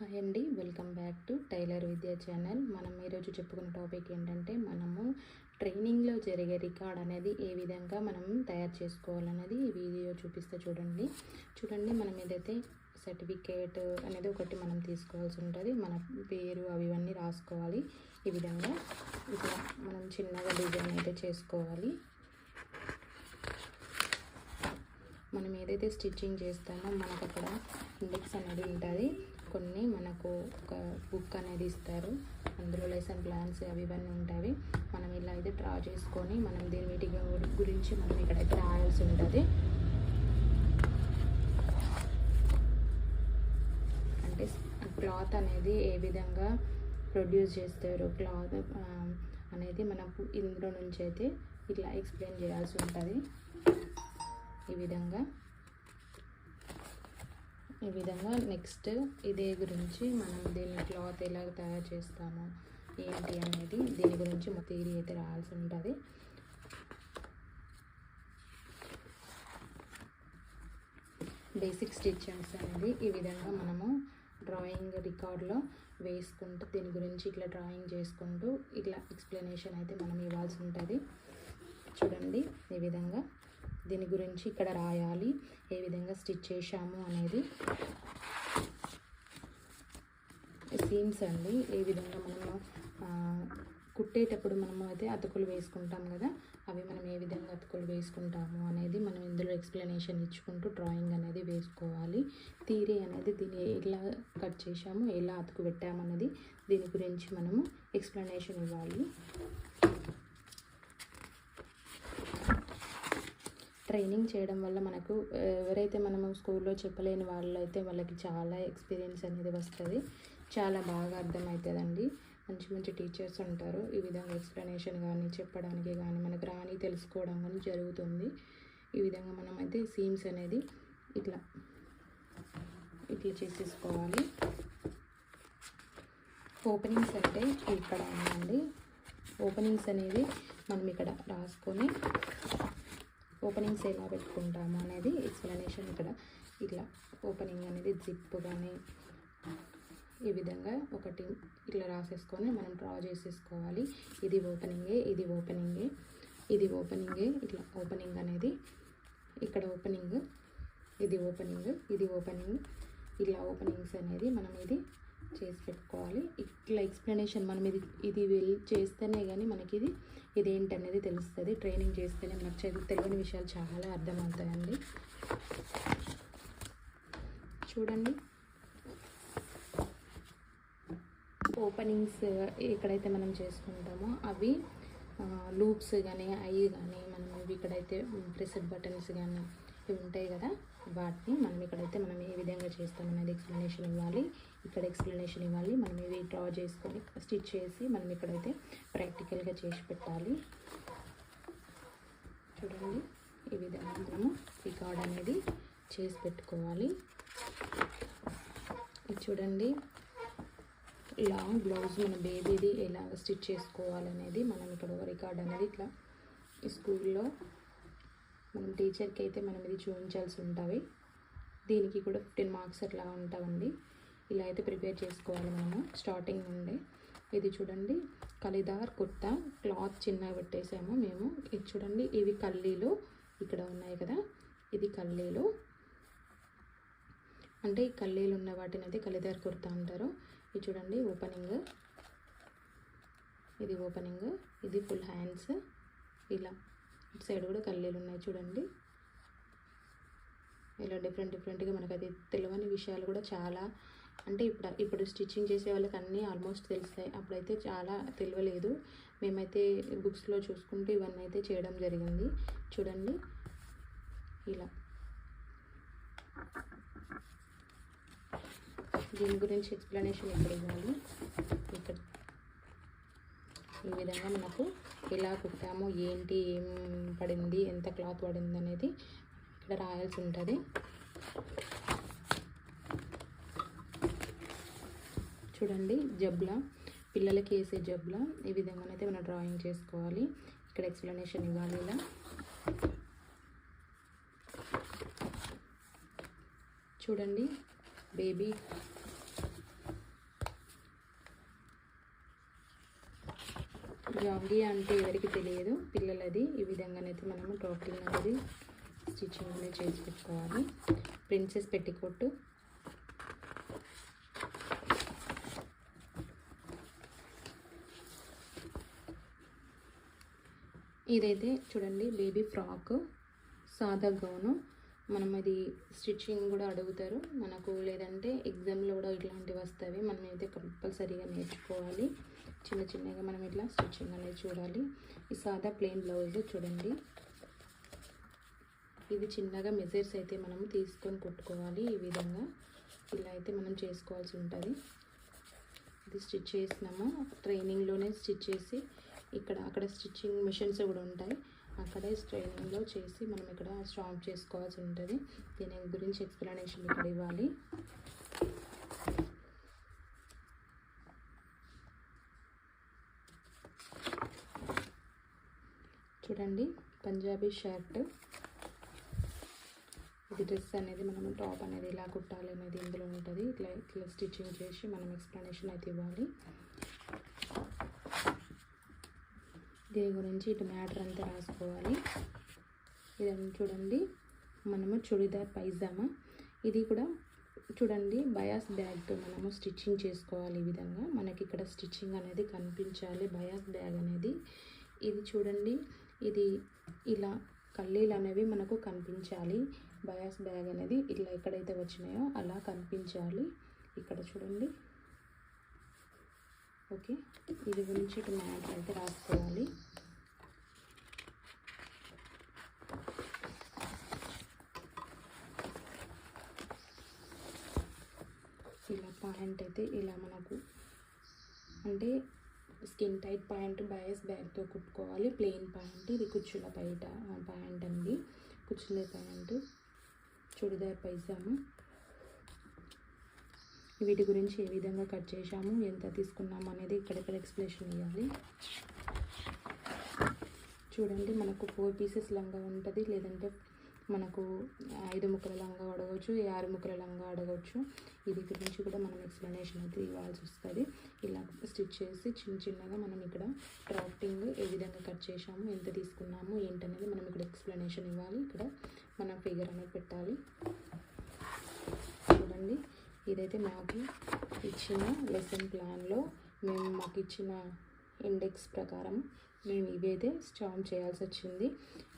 Hi అండి welcome back to tailor Vidya channel. మనం ఈరోజు చెప్పుకున్న టాపిక్ ఏంటంటే మనము ట్రైనింగ్లో జరిగే రికార్డ్ అనేది ఏ విధంగా మనం తయారు చేసుకోవాలనేది ఈ వీడియో చూపిస్తే చూడండి. చూడండి మనం ఏదైతే సర్టిఫికేట్ అనేది ఒకటి మనం తీసుకోవాల్సి ఉంటుంది మన పేరు అవి ఇవన్నీ రాసుకోవాలి. ఈ విధంగా ఇట్లా మనం చిన్నగా డిజైన్ అయితే చేసుకోవాలి. మనం ఏదైతే స్టిచ్చింగ్ చేస్తామో మనకు అక్కడ ఇండెక్స్ అనేది ఉంటుంది. కొన్ని మనకు ఒక బుక్ అనేది ఇస్తారు. అందులో లెసన్ ప్లాన్స్ అవి ఇవన్నీ ఉంటాయి. మనం ఇలా అయితే డ్రా చేసుకొని మనం దీని వీటి గురించి మనం ఇక్కడైతే రాయాల్సి ఉంటుంది. అంటే క్లాత్ అనేది ఏ విధంగా ప్రొడ్యూస్ చేస్తారు? క్లాత్ అనేది మనకు ఇందులో నుంచి అయితే ఇట్లా ఎక్స్ప్లెయిన్ చేయాల్సి ఉంటుంది. ఈ విధంగా ఈ విధంగా నెక్స్ట్ ఇదే గురించి మనం దీన్ని క్లాత్ ఎలా తయారు చేస్తాము ఏంటి అనేది దీని గురించి మా థియరీ అయితే రాయాల్సి ఉంటుంది. బేసిక్ స్టిచ్చింగ్స్ అనేది ఈ విధంగా మనము డ్రాయింగ్ రికార్డ్లో వేసుకుంటూ దీని గురించి ఇట్లా డ్రాయింగ్ చేసుకుంటూ ఇట్లా ఎక్స్ప్లెనేషన్ అయితే మనం ఇవ్వాల్సి ఉంటుంది. చూడండి ఈ విధంగా. దీని గురించి ఇక్కడ రాయాలి. ఏ విధంగా స్టిచ్ చేశాము అనేది. సీమ్స్ అండి. ఏ విధంగా మనము కుట్టేటప్పుడు మనము అయితే అతుకులు వేసుకుంటాం కదా అవి మనం ఏ విధంగా అతుకులు వేసుకుంటాము అనేది మనం ఇందులో ఎక్స్ప్లెనేషన్ ఇచ్చుకుంటూ డ్రాయింగ్ అనేది వేసుకోవాలి. తీరే అనేది దీన్ని ఎలా కట్ చేసాము ఎలా అతుకు పెట్టాము దీని గురించి మనము ఎక్స్ప్లెనేషన్ ఇవ్వాలి. ట్రైనింగ్ చేయడం వల్ల మనకు ఎవరైతే మనము స్కూల్లో చెప్పలేని వాళ్ళు అయితే వాళ్ళకి చాలా ఎక్స్పీరియన్స్ అనేది వస్తుంది. చాలా బాగా అర్థమవుతుందండి మంచి మంచి టీచర్స్ ఉంటారు. ఈ విధంగా ఎక్స్ప్లెనేషన్ కానీ చెప్పడానికి కానీ మనకు రాని తెలుసుకోవడం కానీ జరుగుతుంది. ఈ విధంగా మనం అయితే సీమ్స్ అనేది ఇట్లా ఇట్లా చేసేసుకోవాలి. ఓపెనింగ్స్ అంటే ఇక్కడ ఉందండి. ఓపెనింగ్స్ అనేది మనం ఇక్కడ రాసుకొని ఓపెనింగ్స్ ఎలా పెట్టుకుంటాము అనేది ఎక్స్ప్లెనేషన్ ఇక్కడ. ఇట్లా ఓపెనింగ్ అనేది జిప్ కానీ ఈ విధంగా ఒకటి ఇట్లా రాసేసుకొని మనం డ్రా చేసేసుకోవాలి. ఇది ఓపెనింగే ఇది ఓపెనింగే ఇది ఓపెనింగే ఇట్లా ఓపెనింగ్ అనేది ఇక్కడ ఓపెనింగ్ ఇది ఓపెనింగ్ ఇది ఓపెనింగ్ ఇలా ఓపెనింగ్స్ అనేది మనం ఇది చేసి పెట్టుకోవాలి. ఇట్లా ఎక్స్ప్లెనేషన్ మనం ఇది ఇది వెళ్ళి చేస్తేనే కానీ మనకి ఇది ఇదేంటి అనేది తెలుస్తుంది. ట్రైనింగ్ చేస్తేనే మనకు తెలియని విషయాలు చాలా అర్థమవుతాయండి. చూడండి. ఓపెనింగ్స్ ఎక్కడైతే మనం చేసుకుంటామో అవి లూప్స్ కానీ అవి కానీ మనం ఇవి ఇక్కడైతే ప్రెసెడ్ బటన్స్ కానీ ఇవి ఉంటాయి కదా వాటిని మనం ఇక్కడైతే మనం ఏ విధంగా చేస్తాం అనేది ఎక్స్ప్లెనేషన్ ఇవ్వాలి. ఇక్కడ ఎక్స్ప్లెనేషన్ ఇవ్వాలి. మనం ఇవి డ్రా చేసుకొని స్టిచ్ చేసి మనం ఇక్కడైతే ప్రాక్టికల్గా చేసి పెట్టాలి. చూడండి ఈ విధంగా మనము రికార్డ్ అనేది చేసి పెట్టుకోవాలి. ఇది చూడండి లాంగ్ బ్లౌజ్ మన బేబీది ఎలా స్టిచ్ చేసుకోవాలనేది మనం ఇక్కడ రికార్డ్ అనేది ఇట్లా ఈ స్కూల్లో మనం టీచర్కి అయితే మనం ఇది చూపించాల్సి ఉంటుంది. దీనికి కూడా ఫిఫ్టీన్ మార్క్స్ అట్లా ఉంటామండి ఇలా అయితే ప్రిపేర్ చేసుకోవాలి మనము స్టార్టింగ్ నుండి. ఇది చూడండి కలిదార్ కుర్తా క్లాత్ చిన్నగా పెట్టేసాము మేము. ఇది చూడండి ఇవి కల్లీలు. ఇక్కడ ఉన్నాయి కదా ఇది కల్లీలు. అంటే ఈ కల్లీలు ఉన్న వాటిని అయితే కలిదార్ కుర్తా అంటారు. ఇది చూడండి ఓపెనింగ్ ఇది ఓపెనింగ్ ఇది ఫుల్ హ్యాండ్స్ ఇలా. ఇటు సైడ్ కూడా కల్లీలు ఉన్నాయి చూడండి. ఇలా డిఫరెంట్ డిఫరెంట్గా మనకైతే తెలియని విషయాలు కూడా చాలా అంటే ఇప్పుడు ఇప్పుడు స్టిచ్చింగ్ చేసే వాళ్ళకి అన్నీ ఆల్మోస్ట్ తెలుస్తాయి. అప్పుడైతే చాలా తెలియలేదు మేమైతే బుక్స్లో చూసుకుంటూ ఇవన్నీ అయితే చేయడం జరిగింది. చూడండి. ఇలా. దీని గురించి ఎక్స్ప్లెనేషన్ ఇక్కడ ఇవ్వాలి ఇక్కడ. ఈ విధంగా మనకు ఎలా కుట్టాము ఏంటి ఏం పడింది ఎంత క్లాత్ పడింది అనేది ఇక్కడ రాయాల్సి ఉంటుంది. చూడండి జబ్లా పిల్లలకి వేసే జబ్లా ఈ విధంగానైతే మనం డ్రాయింగ్ చేసుకోవాలి. ఇక్కడ ఎక్స్ప్లెనేషన్ ఇవ్వాలి ఇలా. చూడండి బేబీ జాంగీ అంటే ఎవరికి తెలియదు. పిల్లలది ఈ విధంగానైతే మనము టాపింగ్ అనేది స్టిచ్చింగ్ అనేది చేసి పెట్టుకోవాలి. ప్రిన్సెస్ పెట్టికొట్టు. ఇదైతే చూడండి బేబీ ఫ్రాక్. సాదా గౌను. మనం ఇది స్టిచ్చింగ్ కూడా అడుగుతారు. మనకు లేదంటే ఎగ్జామ్లో కూడా వస్తాయి. మనం అయితే కంపల్సరీగా నేర్చుకోవాలి. చిన్న చిన్నగా మనం ఇట్లా స్టిచ్చింగ్ అనేది చూడాలి. ఈ సాదా ప్లెయిన్ బ్లౌజ్ చూడండి. ఇది చిన్నగా మెజర్స్ అయితే మనం తీసుకొని కుట్టుకోవాలి ఈ విధంగా. ఇలా అయితే మనం చేసుకోవాల్సి ఉంటుంది. ఇది స్టిచ్ చేసినాము. ట్రైనింగ్లోనే స్టిచ్ చేసి ఇక్కడ అక్కడ స్టిచ్చింగ్ మిషన్స్ కూడా ఉంటాయి. అక్కడే ట్రైనింగ్లో చేసి మనం ఇక్కడ స్ట్రాంగ్ చేసుకోవాల్సి ఉంటుంది. దీని గురించి ఎక్స్ప్లెనేషన్ ఇక్కడ ఇవ్వాలి చూడండి పంజాబీ షర్ట్. ఇది డ్రెస్ అనేది మనం టాప్ అనేది ఎలా కుట్టాలి అనేది ఇందులో ఉంటుంది. ఇట్లా ఇట్లా స్టిచ్చింగ్ చేసి మనం ఎక్స్ప్లెనేషన్ అయితే ఇవ్వాలి. దీని గురించి ఇటు మ్యాటర్ అంతా రాసుకోవాలి. ఇదంతా చూడండి మనము చుడిదార్ పైజామా. ఇది కూడా చూడండి బయాస్ బ్యాగ్తో మనము స్టిచ్చింగ్ చేసుకోవాలి ఈ విధంగా. మనకి ఇక్కడ స్టిచ్చింగ్ అనేది కనిపించాలి బయాస్ బ్యాగ్ అనేది. ఇది చూడండి ఇది ఇలా కల్లీలు అనేవి మనకు కనిపించాలి. బయాస్ బ్యాగ్ అనేది ఇలా ఎక్కడైతే వచ్చినాయో అలా కనిపించాలి. ఇక్కడ చూడండి. ఓకే. ఇది గురించి ఇటు మ్యాట్ అయితే రాసుకోవాలి. ఇలా పాయింట్ అయితే ఇలా మనకు అంటే స్కిన్ టైట్ ప్యాంట్ బయస్ బ్యాగ్తో కుట్టుకోవాలి. Plain pant. ఇది కుచ్చుల బయట ప్యాంట్ అండి. కుచ్చుల ప్యాంటు. చుడిదార్ పైజాము. వీటి గురించి ఏ విధంగా కట్ చేశాము ఎంత తీసుకున్నాము అనేది ఇక్కడెక్కడ ఎక్స్ప్లెనేషన్ ఇవ్వాలి. చూడండి మనకు ఫోర్ పీసెస్ లంగా ఉంటుంది లేదంటే మనకు ఐదు ముక్కల లంగా అడగవచ్చు ఆరు ముక్కల లంగా అడగవచ్చు. ఇది గురించి కూడా మనం ఎక్స్ప్లెనేషన్ అయితే ఇవ్వాల్సి వస్తుంది. ఇలా స్టిచ్ చేసి చిన్న చిన్నగా మనం ఇక్కడ డ్రాఫ్టింగ్ ఏ విధంగా కట్ చేసాము ఎంత తీసుకున్నాము ఏంటనేది మనం ఇక్కడ ఎక్స్ప్లెనేషన్ ఇవ్వాలి. ఇక్కడ మనం ఫిగర్ అనేది పెట్టాలి. చూడండి ఇదైతే మాకు ఇచ్చిన లెసన్ ప్లాన్లో మేము మాకు ఇచ్చిన ఇండెక్స్ ప్రకారం మేము ఇవైతే స్టాంప్ చేయాల్సి వచ్చింది.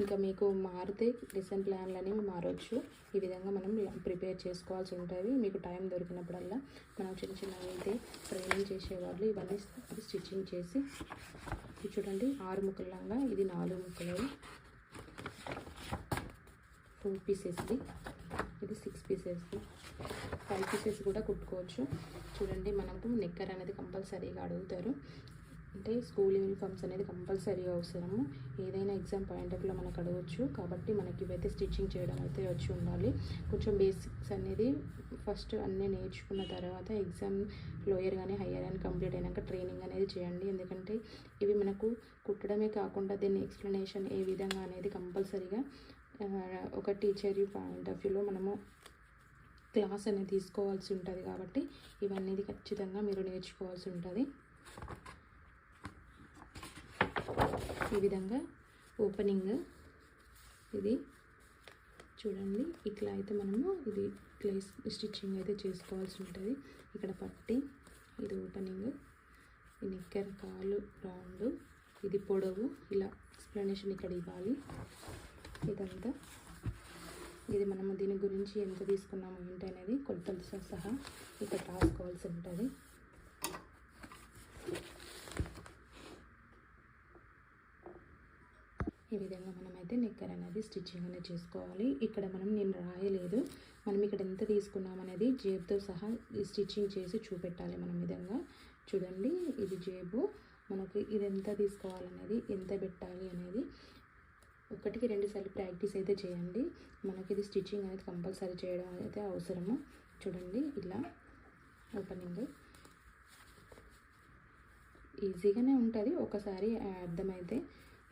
ఇంకా మీకు మారితే లెసన్ ప్లాన్లు అనేవి మారవచ్చు ఈ విధంగా మనం ప్రిపేర్ చేసుకోవాల్సి ఉంటుంది. మీకు టైం దొరికినప్పుడల్లా మనం చిన్న చిన్నవి అయితే ట్రైనింగ్ చేసేవాళ్ళు ఇవన్నీ స్టిచ్చింగ్ చేసి చూడండి ఆరు ముక్కలంగా ఇది నాలుగు ముక్కలు. ఫోర్ పీసెస్ది ఇది. సిక్స్ పీసెస్ది ఫైవ్ పీసెస్ కూడా కుట్టుకోవచ్చు. చూడండి మనకు నెక్కర్ అనేది కంపల్సరీగా అడుగుతారు. అంటే స్కూల్ యూనిఫామ్స్ అనేది కంపల్సరీ అవసరము. ఏదైనా ఎగ్జామ్ పాయింట్ ఆఫ్లో మనకు అడగవచ్చు కాబట్టి మనకి ఇవైతే స్టిచ్చింగ్ చేయడం అయితే వచ్చి ఉండాలి. కొంచెం బేసిక్స్ అనేది ఫస్ట్ అన్నీ నేర్చుకున్న తర్వాత ఎగ్జామ్ లోయర్ కానీ హయ్యర్ కానీ కంప్లీట్ అయినాక ట్రైనింగ్ అనేది చేయండి. ఎందుకంటే ఇవి మనకు కుట్టడమే కాకుండా దీన్ని ఎక్స్ప్లెనేషన్ ఏ విధంగా అనేది కంపల్సరీగా ఒక టీచర్ పాయింట్ ఆఫ్ వ్యూలో మనము క్లాస్ అనేది తీసుకోవాల్సి ఉంటుంది. కాబట్టి ఇవన్నీ ఖచ్చితంగా మీరు నేర్చుకోవాల్సి ఉంటుంది. ఈ విధంగా ఓపెనింగ్ ఇది చూడండి. ఇట్లా అయితే మనము ఇది ప్లేస్ స్టిచ్చింగ్ అయితే చేసుకోవాల్సి ఉంటుంది. ఇక్కడ పట్టి ఇది ఓపెనింగ్. నిక్కర్ కాలు రౌండ్. ఇది పొడవు. ఇలా ఎక్స్ప్లెనేషన్ ఇక్కడ ఇవ్వాలి. ఇదంతా. ఇది మనము దీని గురించి ఎంత తీసుకున్నాము ఏంటి అనేది కొలతలతో సహా ఇక్కడ రాసుకోవాల్సి ఉంటుంది. ఈ విధంగా మనమైతే నిక్కర్ అనేది స్టిచ్చింగ్ అనేది చేసుకోవాలి. ఇక్కడ మనం నేను రాయలేదు. మనం ఇక్కడ ఎంత తీసుకున్నాం అనేది జేబుతో సహా ఈ స్టిచ్చింగ్ చేసి చూపెట్టాలి మనం విధంగా. చూడండి ఇది జేబు. మనకి ఇది ఎంత తీసుకోవాలనేది ఎంత పెట్టాలి అనేది ఒకటికి రెండు సార్లు ప్రాక్టీస్ అయితే చేయండి. మనకి ఇది స్టిచ్చింగ్ అనేది కంపల్సరీ చేయడం అయితే అవసరము. చూడండి ఇలా ఓపెనింగ్. ఈజీగానే ఉంటుంది. ఒకసారి అర్థమైతే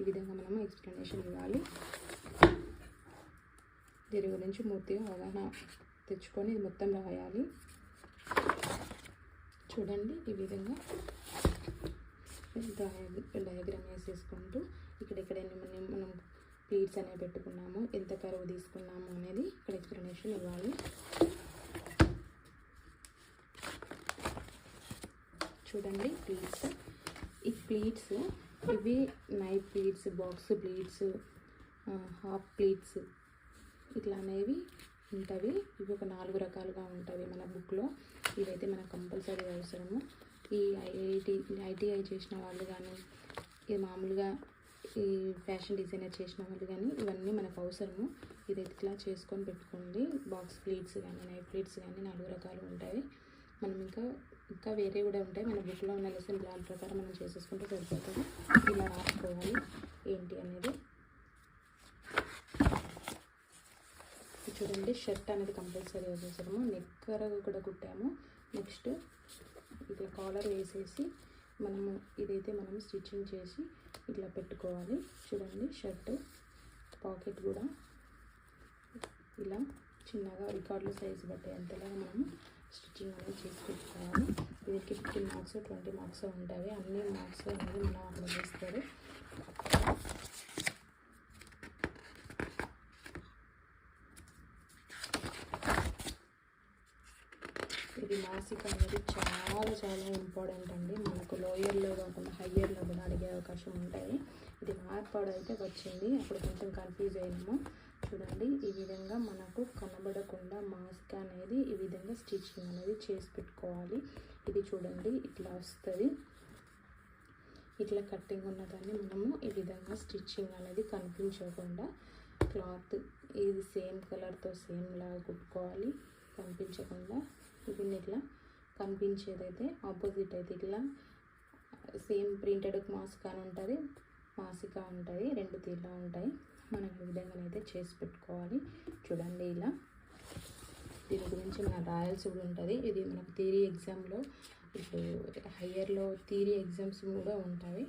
ఈ విధంగా మనము ఎక్స్ప్లెనేషన్ ఇవ్వాలి. దీని గురించి పూర్తిగా అవగాహన తెచ్చుకొని ఇది మొత్తం రాయాలి. చూడండి ఈ విధంగా డయాగ్రామ్ వేసేసుకుంటూ ఇక్కడ ఎక్కడైనా మనం ప్లీట్స్ అనేవి పెట్టుకున్నాము ఎంత కరువు తీసుకున్నాము అనేది ఇక్కడ ఎక్స్ప్లెనేషన్ ఇవ్వాలి. చూడండి ప్లీట్స్ ఈ ప్లీట్స్ ఇవి knife pleats box pleats half pleats ఇట్లా అనేవి ఉంటాయి. ఇవి ఒక నాలుగు రకాలుగా ఉంటాయి మన బుక్లో. ఇవైతే మనకు కంపల్సరీ అవసరము. ఈ ఐఐటి ఐటీఐ చేసిన వాళ్ళు కానీ ఇది మామూలుగా ఈ ఫ్యాషన్ డిజైనర్ చేసిన వాళ్ళు కానీ ఇవన్నీ మనకు అవసరము. ఇదైతే ఇట్లా చేసుకొని పెట్టుకోండి. బాక్స్ ప్లీట్స్ కానీ నైఫ్ ప్లీట్స్ కానీ నాలుగు రకాలు ఉంటాయి. మనం ఇంకా ఇంకా వేరే కూడా ఉంటాయి. మన బుక్లో ఉన్న లెసన్ ప్లాన్ ప్రకారం మనం చేసేసుకుంటే సరిపోతుంది. ఇలా రాసుకోవాలి. ఏంటి అనేది? చూడండి షర్ట్ అనేది కంపల్సరీ వేసేసాము నెక్కర కూడా కుట్టాము. నెక్స్ట్ ఇట్లా కాలర్ వేసేసి మనము ఇదైతే మనం స్టిచ్చింగ్ చేసి ఇట్లా పెట్టుకోవాలి. చూడండి షర్ట్ పాకెట్ కూడా. ఇలా చిన్నగా రికార్డుల సైజు బట్టి అంతలా మనము స్టిచ్చింగ్ అనేది చేసి పెట్టుకోవాలి దీనికి ఫిఫ్టీన్ మార్క్స్ ట్వంటీ మార్క్స్ ఉంటాయి. అన్ని మార్క్స్ అనేది మనం అక్కడ ఇది మాసిక అనేది చాలా చాలా ఇంపార్టెంట్ అండి. మనకు లోయర్లో కాకుండా హయ్యర్లో కూడా అడిగే అవకాశం ఉంటాయి. ఇది మార్పాడు అయితే వచ్చింది. అప్పుడు కొంచెం కన్ఫ్యూజ్ అయినాము. చూడండి. ఈ విధంగా మనకు కనబడకుండా మాస్క్ అనేది ఈ విధంగా స్టిచ్చింగ్ అనేది చేసి పెట్టుకోవాలి. ఇది చూడండి ఇట్లా వస్తుంది. ఇట్లా కట్టింగ్ ఉన్నదాన్ని మనము ఈ విధంగా స్టిచ్చింగ్ అనేది కనిపించకుండా క్లాత్ ఇది సేమ్ కలర్తో సేమ్ లాగా కుట్టుకోవాలి. కనిపించకుండా దీన్ని ఇట్లా కనిపించేదైతే ఆపోజిట్ అయితే ఇట్లా సేమ్ ప్రింటెడ్ మాస్క్ అని ఉంటుంది. మాసిక ఉంటుంది. రెండు తీర్లా ఉంటాయి. మనం ఈ విధంగా అయితే చేసి పెట్టుకోవాలి. చూడండి ఇలా. దీని గురించి మనం రాయాల్సి కూడా ఉంటుంది. ఇది మనకు థియరీ ఎగ్జామ్లో ఇప్పుడు హయ్యర్లో థియరీ ఎగ్జామ్స్ కూడా ఉంటాయి.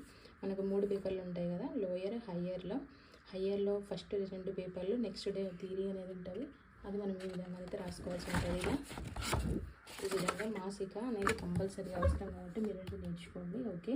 మనకు మూడు పేపర్లు ఉంటాయి కదా లోయర్ హయ్యర్లో హయ్యర్లో ఫస్ట్ రెండు పేపర్లు నెక్స్ట్ డే థియరీ అనేది ఉంటుంది. అది మనం ఈ విధంగా అయితే రాసుకోవాల్సి ఉంటుంది ఇలా ఈ విధంగా మాసిక అనేది కంపల్సరీ అవసరం కాబట్టి మీరు నేర్చుకోండి ఓకే?